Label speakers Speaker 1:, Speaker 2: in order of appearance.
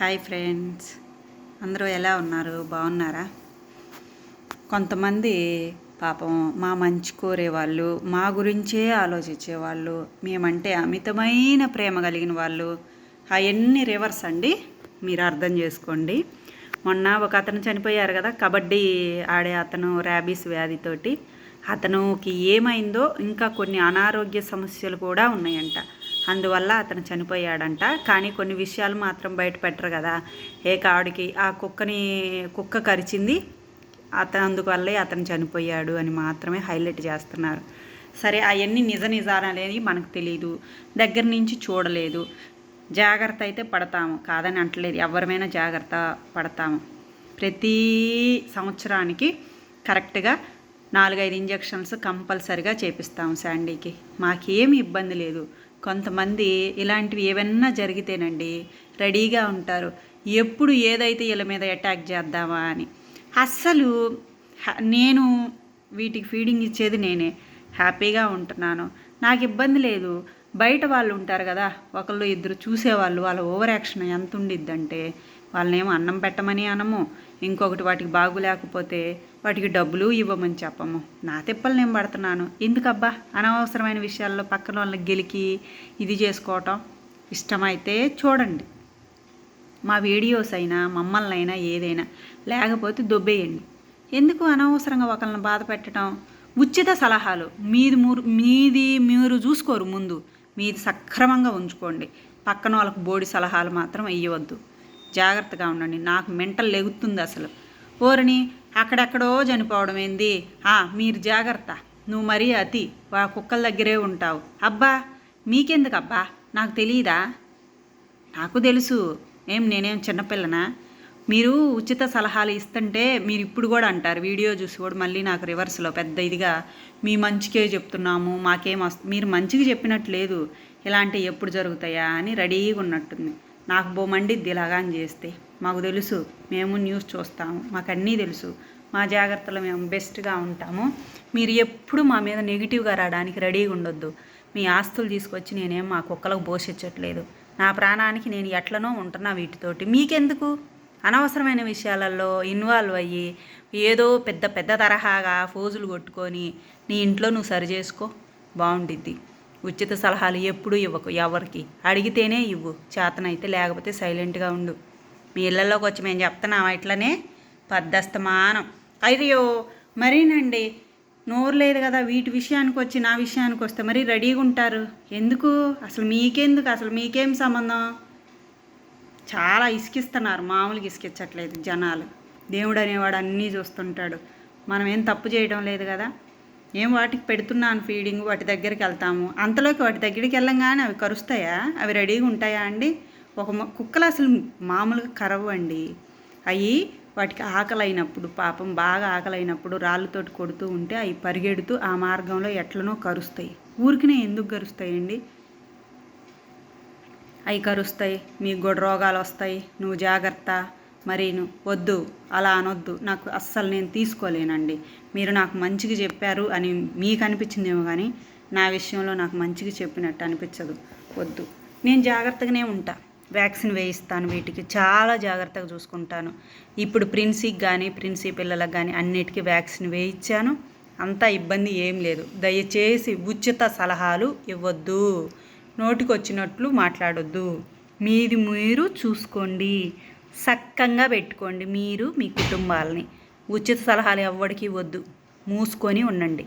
Speaker 1: Hi friends. అందరూ ఎలా ఉన్నారు? బాగున్నారా? కొంతమంది పాపం మా మంచి కోరేవాళ్ళు మా గురించే ఆలోచించేవాళ్ళు మేమంటే అమితమైన ప్రేమ కలిగిన వాళ్ళు. అవన్నీ రివర్స్ అండి. మీరు అర్థం చేసుకోండి. మొన్న ఒక అతను చనిపోయారు కదా కబడ్డీ ఆడే అతను ర్యాబీస్ వ్యాధితోటి. అతనుకి ఏమైందో ఇంకా కొన్ని అనారోగ్య సమస్యలు కూడా ఉన్నాయంట. అందువల్ల అతను చనిపోయాడంట. కానీ కొన్ని విషయాలు మాత్రం బయట పెట్టరు కదా. ఏ కాడికి ఆ కుక్కని కుక్క కరిచింది అతను అందువల్లే అతను చనిపోయాడు అని మాత్రమే హైలైట్ చేస్తున్నారు. సరే అవన్నీ నిజ నిజాలనేది మనకు తెలియదు దగ్గర నుంచి చూడలేదు. జాగ్రత్త అయితే పడతాము. కాదని అంటలేదు. ఎవరిమైనా జాగ్రత్త పడతాము. ప్రతి సంవత్సరానికి కరెక్ట్గా నాలుగైదు ఇంజక్షన్స్ కంపల్సరిగా చేపిస్తాము శాండీకి. మాకేమి ఇబ్బంది లేదు. కొంతమంది ఇలాంటివి ఏవన్నా జరిగితేనండి రెడీగా ఉంటారు. ఎప్పుడు ఏదైతే వీళ్ళ మీద అటాక్ చేద్దామా అని. అస్సలు నేను వీటికి ఫీడింగ్ ఇచ్చేది నేనే. హ్యాపీగా ఉంటున్నాను. నాకు ఇబ్బంది లేదు. బయట వాళ్ళు ఉంటారు కదా ఒకళ్ళు ఇద్దరు చూసేవాళ్ళు వాళ్ళ ఓవర్ యాక్షన్ ఎంత ఉండిద్దంటే వాళ్ళనేమో అన్నం పెట్టమని అనము. ఇంకొకటి వాటికి బాగు లేకపోతే వాటికి డబ్బులు ఇవ్వమని చెప్పము. నా తిప్పలు నేను పడుతున్నాను. ఎందుకబ్బా? అనవసరమైన విషయాల్లో పక్కన వాళ్ళని గెలికి ఇది చేసుకోవటం ఇష్టమైతే చూడండి. మా వీడియోస్ అయినా మమ్మల్ని అయినా ఏదైనా లేకపోతే దొబ్బేయండి. ఎందుకు అనవసరంగా ఒకరిని బాధ పెట్టడం ఉచిత సలహాలు. మీది మూరు మీది మీరు చూసుకోరు ముందు. మీది సక్రమంగా ఉంచుకోండి. పక్కన వాళ్ళకు బోడి సలహాలు మాత్రం ఇవ్వద్దు జాగ్రత్తగా ఉండండి. నాకు మెంటల్ లెగుతుంది అసలు. ఓరిని అక్కడెక్కడో చనిపోవడం ఏంది? మీరు జాగ్రత్త. నువ్వు మరీ అతి. వా కుక్కల దగ్గరే ఉంటావు. అబ్బా మీకెందుకు అబ్బా నాకు తెలియదా నాకు తెలుసు. ఏం నేనేం చిన్నపిల్లనా? మీరు ఉచిత సలహాలు ఇస్తుంటే మీరు ఇప్పుడు కూడా అంటారు. వీడియో చూసి కూడా మళ్ళీ నాకు రివర్స్లో పెద్ద ఇదిగా మీ మంచికే చెప్తున్నాము. మాకేం వస్తుంది మీరు మంచిగా చెప్పినట్టు లేదు. ఇలాంటివి ఎప్పుడు జరుగుతాయా అని రెడీగా ఉన్నట్టుంది. నాకు బో మండిద్ది ఇలాగాని చేస్తే. మాకు తెలుసు మేము న్యూస్ చూస్తాము మాకు అన్నీ తెలుసు. మా జాగ్రత్తలో మేము బెస్ట్గా ఉంటాము. మీరు ఎప్పుడు మా మీద నెగిటివ్గా రావడానికి రెడీగా ఉండొద్దు. మీ ఆస్తులు తీసుకొచ్చి నేనేం మా కుక్కలకు పోషించట్లేదు. నా ప్రాణానికి నేను ఎట్లనో ఉంటున్నా వీటితోటి. మీకెందుకు? అనవసరమైన విషయాలలో ఇన్వాల్వ్ అయ్యి ఏదో పెద్ద పెద్ద తరహాగా ఫోజులు కొట్టుకొని నీ ఇంట్లో నువ్వు సరి చేసుకో బాగుండిద్ది. ఉచిత సలహాలు ఎప్పుడూ ఇవ్వకు ఎవరికి? అడిగితేనే ఇవ్వు. చేతనైతే లేకపోతే సైలెంట్గా ఉండు. మీ ఇళ్ళల్లోకి వచ్చి మేము చెప్తున్నాం ఇట్లనే? పద్దస్తమానం అయ్యో మరీనండి? నోరు లేదు కదా వీటి విషయానికి వచ్చి నా విషయానికి వస్తే మరీ రెడీగా ఉంటారు? ఎందుకు? అసలు మీకెందుకు? అసలు మీకేం సంబంధం? చాలా ఇసుకిస్తున్నారు. మామూలుగా ఇసుకిచ్చట్లేదు జనాలు. దేవుడు అనేవాడు అన్నీ చూస్తుంటాడు. మనం ఏం తప్పు చేయడం లేదు కదా? ఏం వాటికి పెడుతున్నాను ఫీడింగ్ వాటి దగ్గరికి వెళ్తాము. అంతలోకి వాటి దగ్గరికి వెళ్ళంగానే అవి కరుస్తాయా? అవి రెడీగా ఉంటాయా అండి? ఒక కుక్కలు అసలు మామూలుగా కరవు అండి. అవి వాటికి ఆకలైనప్పుడు పాపం బాగా ఆకలి అయినప్పుడు రాళ్ళతోటి కొడుతూ ఉంటే అవి పరిగెడుతూ ఆ మార్గంలో ఎట్లనో కరుస్తాయి. ఊరికినే ఎందుకు కరుస్తాయండి? అవి కరుస్తాయి. మీకు కూడా రోగాలు వస్తాయి. నువ్వు జాగ్రత్త. మరి వద్దు అలా అనొద్దు. నాకు అస్సలు నేను తీసుకోలేనండి. మీరు నాకు మంచిగా చెప్పారు అని మీకు అనిపించిందేమో కానీ నా విషయంలో నాకు మంచిగా చెప్పినట్టు అనిపించదు. వద్దు. నేను జాగ్రత్తగానే ఉంటా. వ్యాక్సిన్ వేయిస్తాను వీటికి. చాలా జాగ్రత్తగా చూసుకుంటాను. ఇప్పుడు ప్రిన్సీకి కానీ ప్రిన్సీ పిల్లలకు కానీ అన్నిటికీ వ్యాక్సిన్ వేయించాను అంతా ఇబ్బంది ఏం లేదు. దయచేసి ఉచిత సలహాలు ఇవ్వద్దు. నోటికి వచ్చినట్లు మాట్లాడొద్దు. మీది మీరు చూసుకోండి. సక్కంగా పెట్టుకోండి మీరు మీ కుటుంబాలని. ఉచిత సలహాలు ఎవ్వడికి వద్దు మూసుకొని ఉండండి.